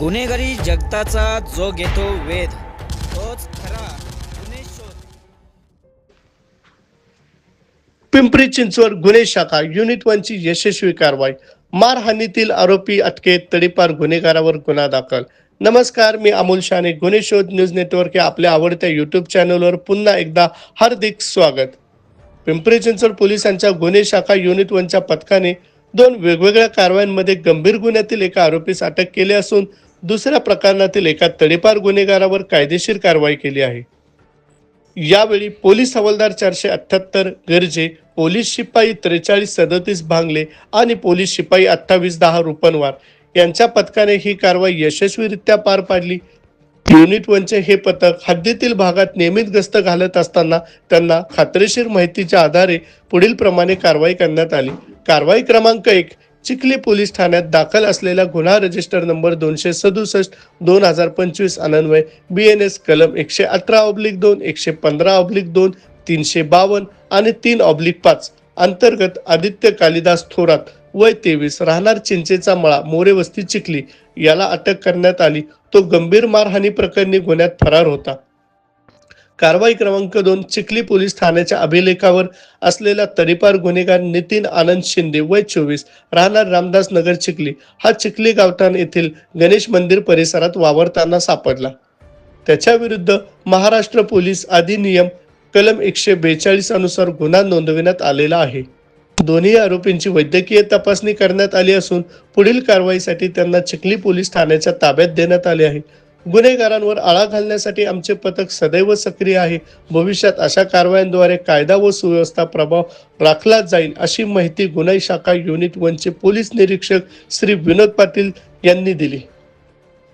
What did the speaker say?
गुन्हेगारी जगताचा जो घेतो वेध तोच खरा गुन्हे शोध. पिंपरी चिंचवड गुन्हे शाखा युनिट वनची यशस्वी कारवाई. मारहाणीतील आरोपी अटकेत तडीपार गुन्हेगारावर गुन्हा दाखल. नमस्कार मी अमोल शाने गुन्हे शोध न्यूज नेटवर्क या आपल्या आवडत्या युट्यूब चॅनलवर पुन्हा एकदा हार्दिक स्वागत. पिंपरी चिंचवड पोलिसांच्या गुन्हे शाखा युनिट वनच्या पथकाने दोन वेगवेगळ्या कारवायांमध्ये गंभीर गुन्ह्यातील एका आरोपीस अटक केली असून दुसऱ्या प्रकरणातील एका तडीपार गुन्हेगारावर कायदेशीर कारवाई केली आहे. यावेळी पोलीस हवालदार चारशे अठ्ठ्याहत्तर गरजे पोलीस शिपाई त्रेचाळीस सदतीस भांगले आणि पोलीस शिपाई अठ्ठावीस दहा रुपनवार यांच्या पथकाने ही कारवाई यशस्वीरित्या पार पाडली. युनिट वनचे हे पथक हद्दीतील भागात नियमित गस्त घालत असताना त्यांना खात्रीशीर माहितीच्या आधारे पुढील प्रमाणे कारवाई करण्यात आली. कारवाई क्रमांक एक चिखली पोलीस ठाण्यात दाखल असलेला गुन्हा रजिस्टर नंबर दोनशे सदुसष्ट दोन हजार पंचवीस अनन्वय बी एन एस कलम एकशे अठरा ऑब्लिक दोन एकशे पंधरा ऑब्लिक दोन तीनशे बावन्न आणि तीन ऑब्लिक पाच अंतर्गत आदित्य कालिदास थोरात वय तेवीस राहणार चिंचेचा मळा मोरे वस्ती चिखली याला अटक करण्यात आली. तो गंभीर मारहाणी प्रकरणी गुन्ह्यात फरार होता. कारवाई क्रमांक दोन चिखली पोलीस ठाण्याच्या अभिलेखावर असलेला तरीपार गुन्हेगार नितीन आनंद शिंदे वय चोवीस राहणार रामदास नगर चिखली. हा चिखली गावठाण येथील गणेश मंदिर परिसरात वावरताना सापडला. त्याच्या विरुद्ध महाराष्ट्र पोलीस अधिनियम कलम एकशे बेचाळीस अनुसार गुन्हा नोंदविण्यात आलेला आहे. दोन्ही आरोपींची वैद्यकीय तपासणी करण्यात आली असून पुढील कारवाईसाठी त्यांना चिखली पोलीस ठाण्याच्या ताब्यात देण्यात आले आहे. गुन्हेगारांवर आळा घालण्यासाठी आमचे पथक सदैव सक्रिय आहे. भविष्यात अशा कारवायांद्वारे कायदा व सुव्यवस्था प्रभाव राखला जाईल अशी माहिती गुन्हे शाखा युनिट वनचे पोलीस निरीक्षक श्री विनोद पाटील यांनी दिली.